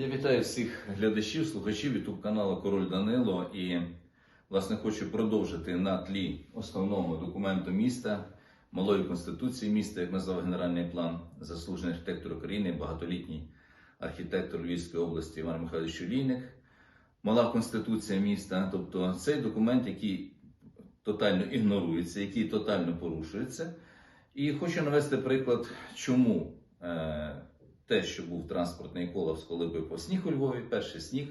Я вітаю всіх глядачів, слухачів YouTube каналу Король Данило і власне хочу продовжити на тлі основного документу міста, малої конституції міста, як назвав генеральний план заслужений архітектор України, багатолітній архітектор Львівської області Іван Михайлович Олійник. Мала конституція міста, тобто цей документ, який тотально ігнорується, який тотально порушується. І хочу навести приклад, чому е, те, що був транспортний колапс, коли випав сніг у Львові, перший сніг,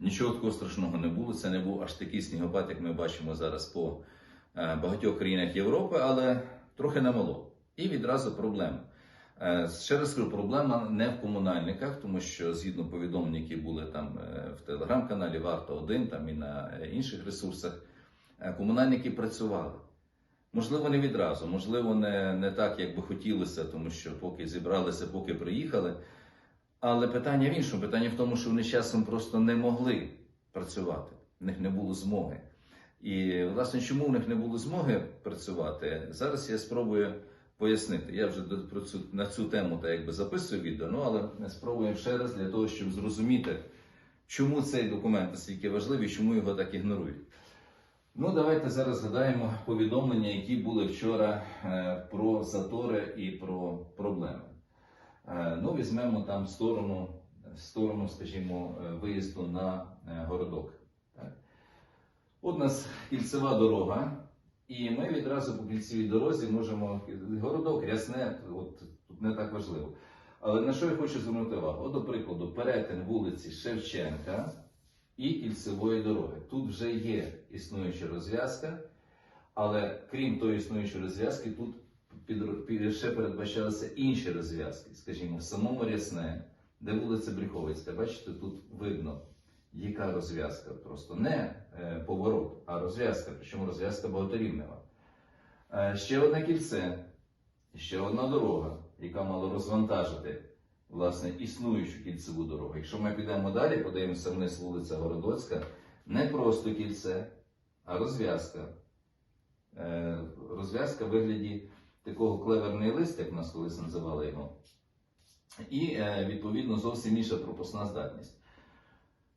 нічого такого страшного не було. Це не був аж такий снігопад, як ми бачимо зараз по е, багатьох країнах Європи, але трохи намало. І відразу проблема. Е, Ще раз кажу, проблема не в комунальниках, тому що згідно повідомлень, які були там е, в телеграм-каналі Варто 1 там і на інших ресурсах, комунальники працювали. Можливо, не відразу, можливо, не, не так, як би хотілося, тому що поки зібралися, поки приїхали. Але питання в іншому. Питання в тому, що вони часом просто не могли працювати, в них не було змоги. І, власне, чому в них не було змоги працювати, зараз я спробую пояснити. Я вже про цю, на цю тему так якби записую відео, ну але спробуємо ще раз для того, щоб зрозуміти, чому цей документ настільки важливий, чому його так ігнорують. Ну, давайте зараз згадаємо повідомлення, які були вчора е, про затори і про проблеми. Е, ну, візьмемо там сторону, сторону, скажімо, е, виїзду на городок. Так. От у нас кільцева дорога, і ми відразу по кільцевій дорозі можемо городок, рясне, от тут не так важливо. Але на що я хочу звернути увагу? От, до прикладу, перетин вулиці Шевченка і кільцевої дороги. Тут вже є існуюча розв'язка, але крім тої існуючої розв'язки, тут під, ще передбачалися інші розв'язки. Скажімо, в самому Рясне, де вулиця Бріховицька, бачите, тут видно, яка розв'язка. Просто не е, поворот, а розв'язка, причому розв'язка багаторівнева. Е, ще одне кільце, ще одна дорога, яка мала розвантажити власне існуючу кільцеву дорогу. Якщо ми підемо далі, подивимося вниз вулиця Городоцька, не просто кільце, а розв'язка. Е, Розв'язка в вигляді такого клеверний лист, як нас колись називали його, і е, відповідно зовсім інша пропускна здатність.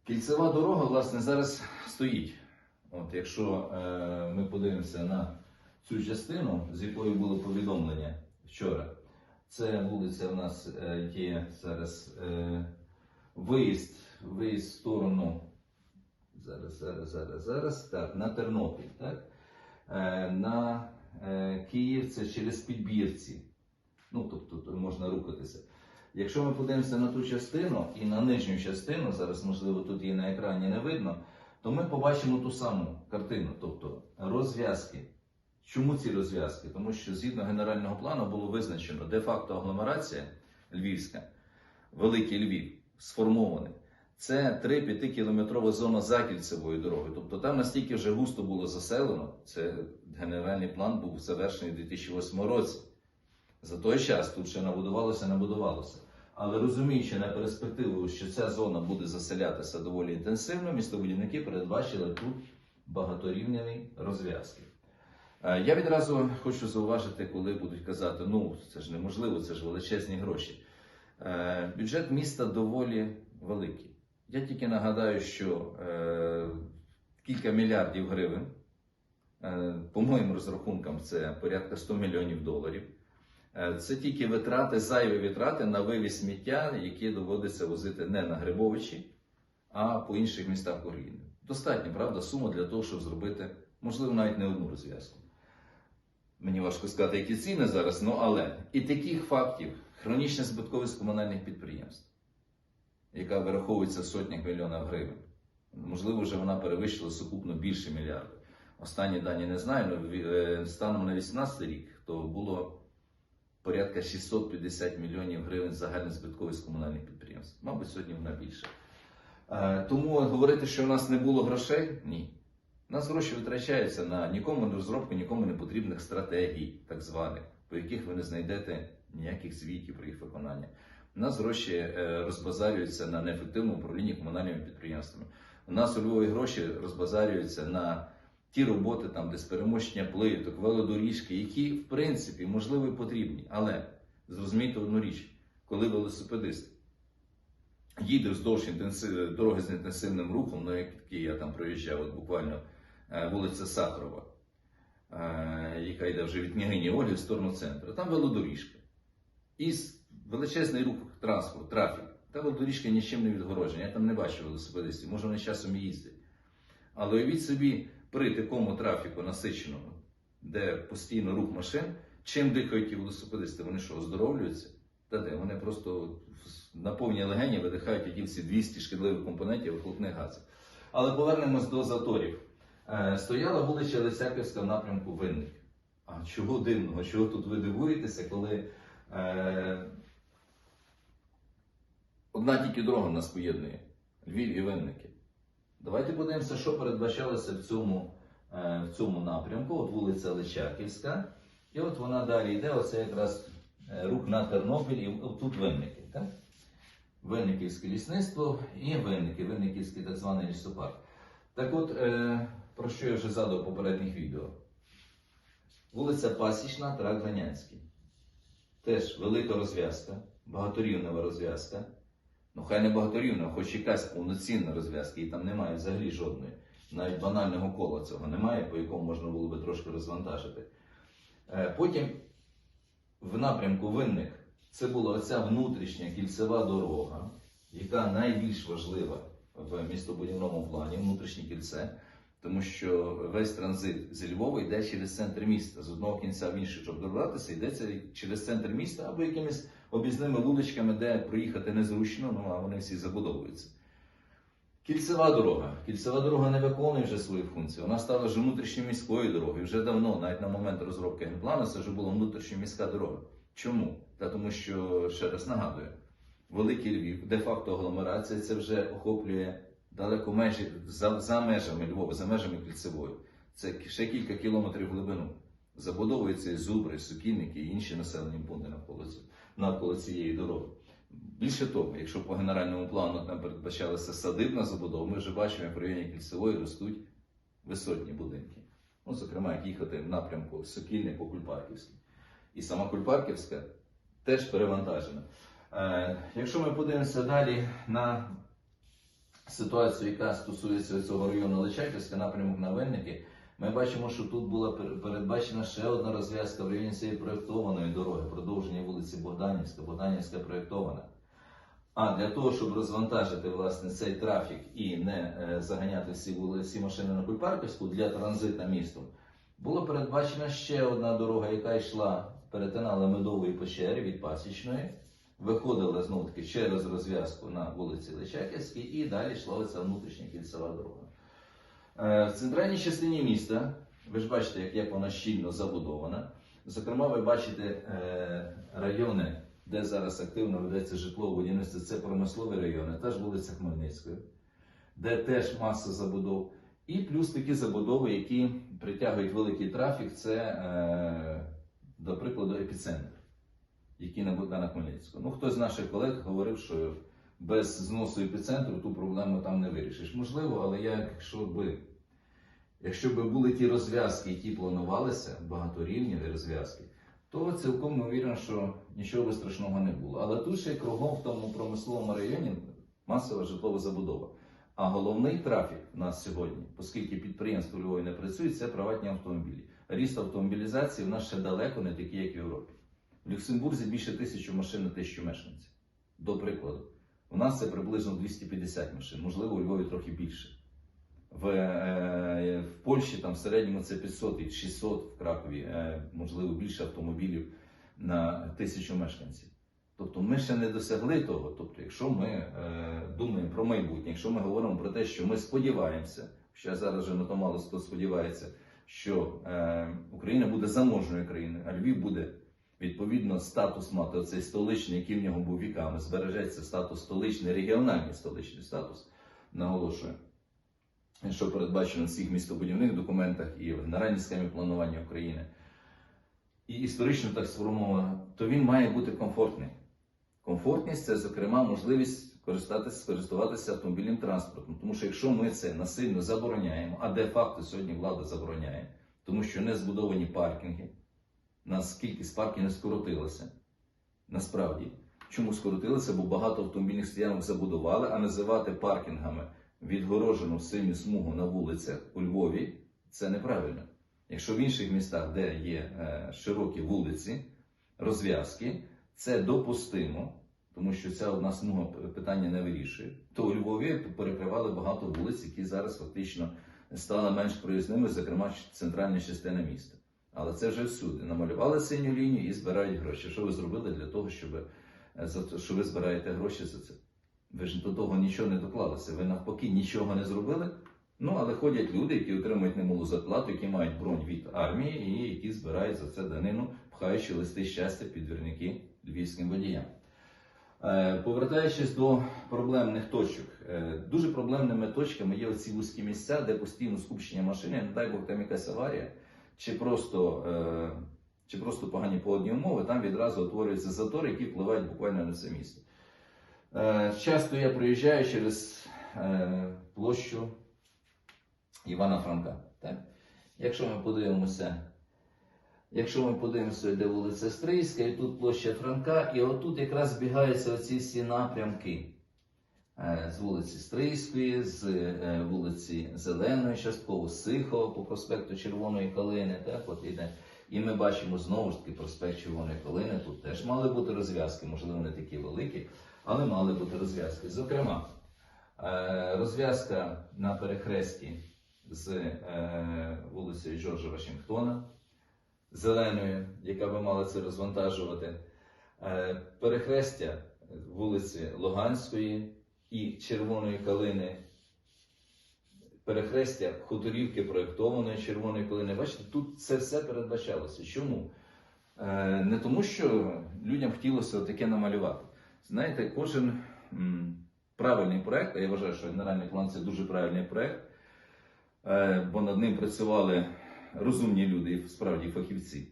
Кільцева дорога, власне, зараз стоїть. От, якщо е, ми подивимося на цю частину, з якої було повідомлення вчора, це вулиця в нас е, є зараз е, виїзд, виїзд в сторону. Зараз, зараз, зараз, зараз. Так, на Тернопіль, так? Е, на Київ це через підбірці. Ну, тобто можна рухатися. Якщо ми подивимося на ту частину і на нижню частину, зараз, можливо, тут її на екрані не видно, то ми побачимо ту саму картину, тобто розв'язки. Чому ці розв'язки? Тому що згідно генерального плану було визначено де-факто агломерація Львівська, Великий Львів, сформований. Це 3-5 кілометрова зона за кільцевою дорогою. Тобто там настільки вже густо було заселено, це генеральний план був завершений у 2008 році. За той час тут ще набудувалося, набудувалося. Але розуміючи на перспективу, що ця зона буде заселятися доволі інтенсивно, містобудівники передбачили тут багаторівневі розв'язки. Е, Я відразу хочу зауважити, коли будуть казати, ну це ж неможливо, це ж величезні гроші. Е, Бюджет міста доволі великий. Я тільки нагадаю, що е, кілька мільярдів гривень, по моїм розрахункам, це порядка 100 мільйонів доларів. Це тільки витрати, зайві витрати на вивіз сміття, які доводиться возити не на Грибовичі, а по інших містах України. Достатньо, правда, сума для того, щоб зробити, можливо, навіть не одну розв'язку. Мені важко сказати, які ціни зараз, ну але і таких фактів хронічна збитковість комунальних підприємств, яка вираховується в сотнях мільйонів гривень. Можливо, вже вона перевищила сукупно більше мільярда. Останні дані не знаю, але станом на 2018 рік то було порядка 650 мільйонів гривень загальна збитковість комунальних підприємств. Мабуть, сьогодні вона більше. Е, Тому говорити, що в нас не було грошей, ні. У нас гроші витрачаються на нікому не розробку, нікому не потрібних стратегій, так званих, по яких ви не знайдете ніяких звітів про їх виконання. У нас гроші е, розбазарюються на неефективному управлінні комунальними підприємствами. У нас у Львові гроші розбазарюються на ті роботи, там, де сперемощення плиток, велодоріжки, які, в принципі, можливо, і потрібні. Але зрозумійте одну річ, коли велосипедист їде вздовж дороги з інтенсивним рухом, на якій я там проїжджав, от буквально вулиця Сахарова, е, яка йде вже від княгині Ольги в сторону центру. Там велодоріжка. І величезний рух транспорту, трафік. Та велодоріжка нічим не відгороджена. Я там не бачив велосипедистів, може вони часом їздять. Але уявіть собі, при такому трафіку насиченому, де постійно рух машин, чим дихають ті велосипедисти? Вони що, оздоровлюються? Та де? Вони просто на повній легені видихають ті всі 200 шкідливих компонентів вихлопних газів. Але повернемось до заторів. Е, стояла вулиця Лисяківська в напрямку Винник. А чого дивного? Чого тут ви дивуєтеся, коли е, одна тільки дорога нас поєднує Львів і Винники? Давайте подивимося, що передбачалося в цьому, е, в цьому напрямку. От вулиця Личаківська. І от вона далі йде, оце якраз е, рух на Тернопіль і тут Винники. Так? Винниківське лісництво і Винники, Винниківський так званий лісопарк. Так от, е, про що я вже задав попередніх відео. Вулиця Пасічна, Трак Глинянський. Теж велика розв'язка, багаторівнева розв'язка. Ну, хай не багаторівна, хоч якась повноцінна розв'язка, і там немає взагалі жодної. Навіть банального кола цього немає, по якому можна було би трошки розвантажити. Е, Потім в напрямку винник це була оця внутрішня кільцева дорога, яка найбільш важлива в містобудівному плані, внутрішнє кільце, тому що весь транзит зі Львова йде через центр міста. З одного кінця в інший, щоб добратися, йдеться через центр міста або якимись об'їзними вуличками, де проїхати незручно, ну а вони всі забудовуються. Кільцева дорога. Кільцева дорога не виконує вже свою функцію. Вона стала вже внутрішньоміською дорогою. Вже давно, навіть на момент розробки генплану, це вже була внутрішньоміська дорога. Чому? Та тому що, ще раз нагадую, Великий Львів, де-факто агломерація, це вже охоплює далеко межі за, за межами Львова, за межами кільцевої. Це ще кілька кілометрів в глибину. Забудовуються зубри, сукільники і інші населені пункти навколо, навколо цієї дороги. Більше того, якщо по генеральному плану там передбачалася садибна забудова, ми вже бачимо, як в районі кільцевої ростуть висотні будинки. Ну, зокрема, як їхати в напрямку Сокільник по Кульпарківській. І сама Кульпарківська теж перевантажена. Е, якщо ми подивимося далі на ситуацію, яка стосується цього району Личаківська, напрямок на Винники, ми бачимо, що тут була передбачена ще одна розв'язка в районі цієї проєктованої дороги, продовження вулиці Богданівська, Богданівська проєктована. А для того, щоб розвантажити власне цей трафік і не е, заганяти всі, всі машини на Кульпарківську для транзита містом, було передбачена ще одна дорога, яка йшла, перетинала Медової печери від Пасічної, виходила знову таки через розв'язку на вулиці Личаківській і далі йшла оця внутрішня кільцева дорога. Е, В центральній частині міста, ви ж бачите, як, як вона щільно забудована. Зокрема, ви бачите е, райони, де зараз активно ведеться житлове будівництво, це промислові райони, теж вулиця Хмельницької, де теж маса забудов. І плюс такі забудови, які притягують великий трафік, це, е, до прикладу, епіцентр, який на Богдана. Ну, хтось з наших колег говорив, що без зносу епіцентру ту проблему там не вирішиш. Можливо, але якщо би, якщо би були ті розв'язки, які планувалися, багаторівневі розв'язки, то цілком ймовірно, що нічого би страшного не було. Але тут ще кругом в тому промисловому районі масова житлова забудова. А головний трафік у нас сьогодні, оскільки підприємство Львові не працює, це приватні автомобілі. Ріст автомобілізації в нас ще далеко не такий, як в Європі. В Люксембурзі більше тисячі машин на тисячу мешканців. До прикладу, у нас це приблизно 250 машин, можливо, у Львові трохи більше. В, е, в Польщі там в середньому це 500 і 600 в Кракові, е, можливо, більше автомобілів на тисячу мешканців. Тобто ми ще не досягли того. Тобто, якщо ми е, думаємо про майбутнє, якщо ми говоримо про те, що ми сподіваємося, що зараз вже на то мало хто сподівається, що е, Україна буде заможною країною, а Львів буде відповідно статус мати оцей столичний, який в нього був віками, збережеться статус столичний, регіональний столичний статус, наголошую, що передбачено в всіх містобудівних документах і в генеральній схемі планування України. І історично так сформовано, то він має бути комфортний. Комфортність це, зокрема, можливість користатися, користуватися автомобільним транспортом. Тому що якщо ми це насильно забороняємо, а де-факто сьогодні влада забороняє, тому що не збудовані паркінги, нас кількість паркінгів скоротилася. Насправді, Чому скоротилися? Бо багато автомобільних стоянок забудували, а називати паркінгами відгорожену синю смугу на вулицях у Львові це неправильно. Якщо в інших містах, де є е, широкі вулиці, розв'язки, це допустимо, тому що ця одна смуга питання не вирішує, то у Львові перекривали багато вулиць, які зараз фактично стали менш проїзними, зокрема центральна частина міста. Але це вже всюди. Намалювали синю лінію і збирають гроші. Що ви зробили для того, щоб, е, що ви збираєте гроші за це? Ви ж до того нічого не доклалися. Ви навпаки нічого не зробили. Ну, але ходять люди, які отримують немалу зарплату, які мають бронь від армії і які збирають за це данину, пхаючи листи щастя під двірники львівським водіям. Е, Повертаючись до проблемних точок, Е, дуже проблемними точками є оці вузькі місця, де постійно скупчення машини, не дай Бог там якась аварія, чи просто, е, чи просто погані погодні умови, там відразу утворюються затори, які впливають буквально на це місто. Е, Часто я проїжджаю через е, площу Івана Франка. Так? Якщо ми подивимося, якщо ми подивимося, де вулиця Стрийська, і тут площа Франка, і отут якраз збігаються оці всі напрямки. Е, З вулиці Стрийської, з е, вулиці Зеленої, частково з Сихова по проспекту Червоної Калини. Так, от іде. І ми бачимо знову ж таки проспект Червоної Калини. Тут теж мали бути розв'язки, можливо, не такі великі, але мали бути розв'язки. Зокрема, е, розв'язка на перехресті з вулицею Джорджа Вашингтона, зеленою, яка би мала це розвантажувати, перехрестя вулиці Луганської і Червоної Калини, перехрестя хуторівки проєктованої Червоної Калини. Бачите, тут це все передбачалося. Чому? Е, Не тому, що людям хотілося таке намалювати. Знаєте, кожен правильний проект, а я вважаю, що генеральний план це дуже правильний проект, е, бо над ним працювали розумні люди, справді фахівці.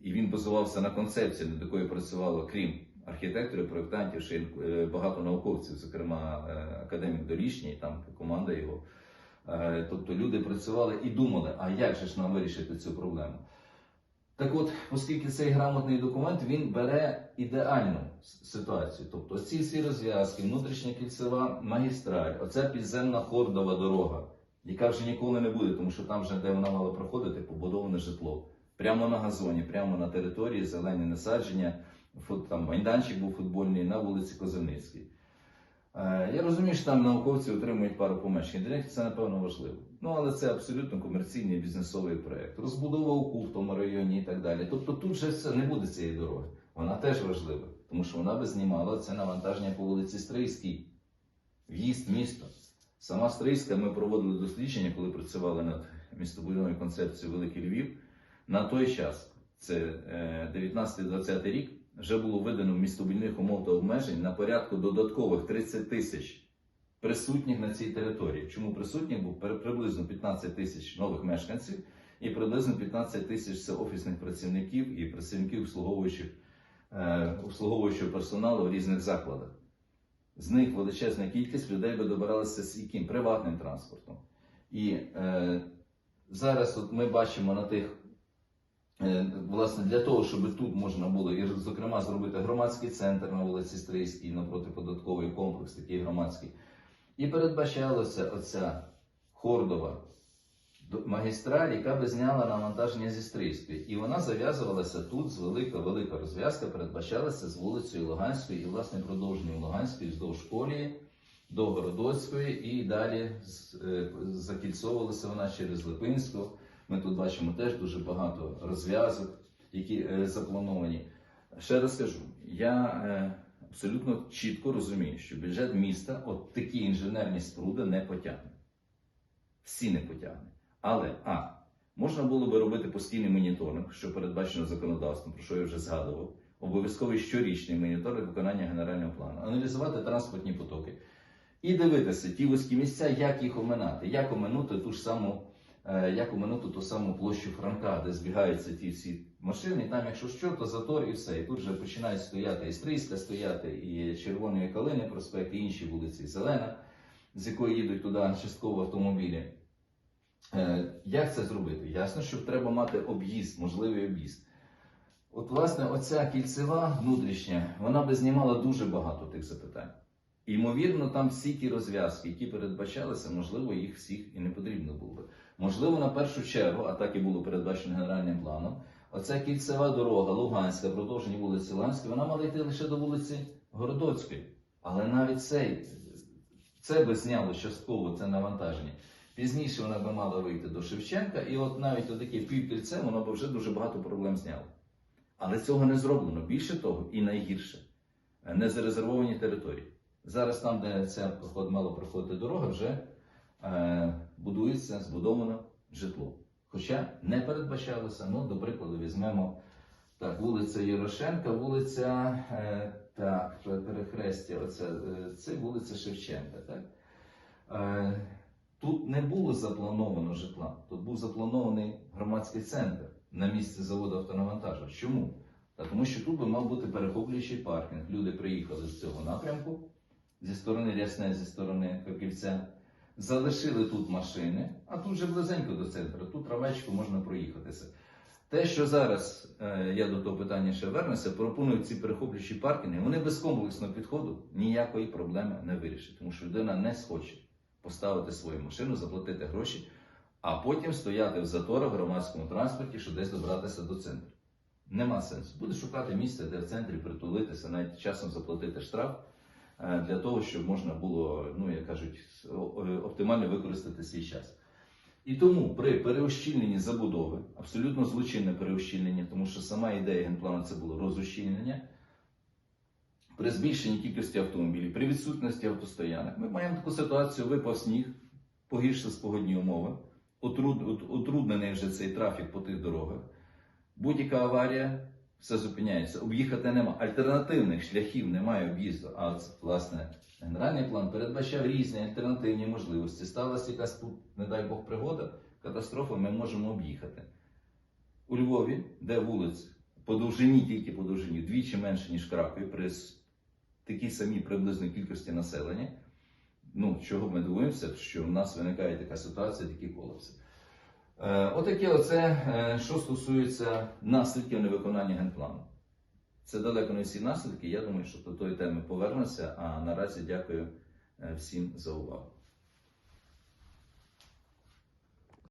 І він базувався на концепції, над якою працювало, крім архітекторів, проєктантів, ще е, багато науковців, зокрема е, академік Долішній, там команда його. Е, Тобто люди працювали і думали, а як же ж нам вирішити цю проблему? Так от, оскільки цей грамотний документ він бере ідеальну ситуацію. Тобто ці всі розв'язки, внутрішня кільцева магістраль, оця підземна хордова дорога, яка вже ніколи не буде, тому що там вже, де вона мала проходити, побудоване житло. Прямо на газоні, прямо на території, зелені насадження, там майданчик був футбольний на вулиці Козельницькій. Е, Я розумію, що там науковці отримують пару помешкань. Них це напевно важливо. Ну але це абсолютно комерційний бізнесовий проект. Розбудова УКУ в тому районі і так далі. Тобто тут же не буде цієї дороги. Вона теж важлива, тому що вона би знімала це навантаження по вулиці Стрийській. В'їзд місто. Сама Стрийська ми проводили дослідження, коли працювали над містобудівною концепцією Великий Львів. На той час, це е, 19-20 рік, вже було видано містобудівних умов та обмежень на порядку додаткових 30 тисяч присутніх на цій території. Чому присутніх? Бо приблизно 15 тисяч нових мешканців і приблизно 15 тисяч це офісних працівників і працівників обслуговуючих, е, обслуговуючого персоналу в різних закладах. З них величезна кількість людей би добиралися з яким приватним транспортом. І е, зараз от ми бачимо на тих, е, власне, для того, щоб тут можна було, і, зокрема, зробити громадський центр на вулиці Стрийській, напроти податковий комплекс, такий громадський. І передбачалося оця хордова магістраль, яка би зняла навантаження зі Стрийської. І вона зав'язувалася тут з велика велика розв'язка, передбачалася з вулицею Луганської і, власне, продовженням Луганської вздовж колії до Городоцької і далі е, закільцовувалася вона через Липинську. Ми тут бачимо теж дуже багато розв'язок, які е, заплановані. Ще раз кажу, я е, абсолютно чітко розумію, що бюджет міста от такі інженерні споруди не потягне. Всі не потягне. Але а, можна було би робити постійний моніторинг, що передбачено законодавством, про що я вже згадував. Обов'язковий щорічний моніторинг виконання генерального плану, аналізувати транспортні потоки і дивитися ті вузькі місця, як їх оминати, як оминути ту ж саму, е, як оминути ту саму площу Франка, де збігаються ті всі машини. Там, якщо що, то затор і все. І тут вже починають стояти і стояти, і Червоної Калини проспект, і інші вулиці, і Зелена, з якої їдуть туди частково автомобілі. Е, Як це зробити? Ясно, що треба мати об'їзд, можливий об'їзд. От, власне, оця кільцева внутрішня, вона би знімала дуже багато тих запитань. Ймовірно, там всі ті розв'язки, які передбачалися, можливо, їх всіх і не потрібно було би. Можливо, на першу чергу, а так і було передбачено генеральним планом, оця кільцева дорога Луганська, продовження вулиці Луганської, вона мала йти лише до вулиці Городоцької. Але навіть цей, це би зняло частково це навантаження. Пізніше вона би мала вийти до Шевченка, і от навіть отаке півкільце, воно би вже дуже багато проблем зняло. Але цього не зроблено. Більше того, і найгірше не зарезервовані території. Зараз там, де ця проход, мала проходити дорога, вже е, будується, збудовано житло. Хоча не передбачалося, ну, до прикладу, візьмемо так, вулиця Ярошенка, вулиця е, так, перехрестя, оце, е, це вулиця Шевченка. Так? Е, тут не було заплановано житла, тут був запланований громадський центр на місці заводу автонавантажу. Чому? Та тому що тут би мав бути перехоплюючий паркінг. Люди приїхали з цього напрямку, зі сторони Рясне, зі сторони Краківця, залишили тут машини, а тут вже близенько до центру, тут травечку можна проїхатися. Те, що зараз е, я до того питання ще вернуся, пропонують ці перехоплюючі паркінги, вони без комплексного підходу ніякої проблеми не вирішать, тому що людина не схоче поставити свою машину, заплатити гроші, а потім стояти в заторах в громадському транспорті, щоб десь добратися до центру. Нема сенсу. Буде шукати місце, де в центрі притулитися, навіть часом заплатити штраф для того, щоб можна було, ну як кажуть, е, оптимально використати свій час. І тому при переощільненні забудови, абсолютно злочинне переощільнення, тому що сама ідея генплану це було розощільнення, при збільшенні кількості автомобілів, при відсутності автостоянок, ми маємо таку ситуацію, випав сніг, погіршились погодні умови, отруд, от- утруднений вже цей трафік по тих дорогах. Будь-яка аварія, все зупиняється. Об'їхати нема. Альтернативних шляхів немає об'їзду. А власне, генеральний план передбачав різні альтернативні можливості. Сталася якась, не дай Бог, пригода, катастрофа, ми можемо об'їхати. У Львові, де вулиць по довжині, тільки по довжині, вдвічі менше, ніж в Кракові, при такій самій приблизно кількості населення. Ну, чого ми дивуємося, що в нас виникає така ситуація, такі колапси. Е, Отаке оце, е, що стосується наслідків невиконання генплану. Це далеко не всі наслідки. Я думаю, що до тої теми повернуся. А наразі дякую е, всім за увагу.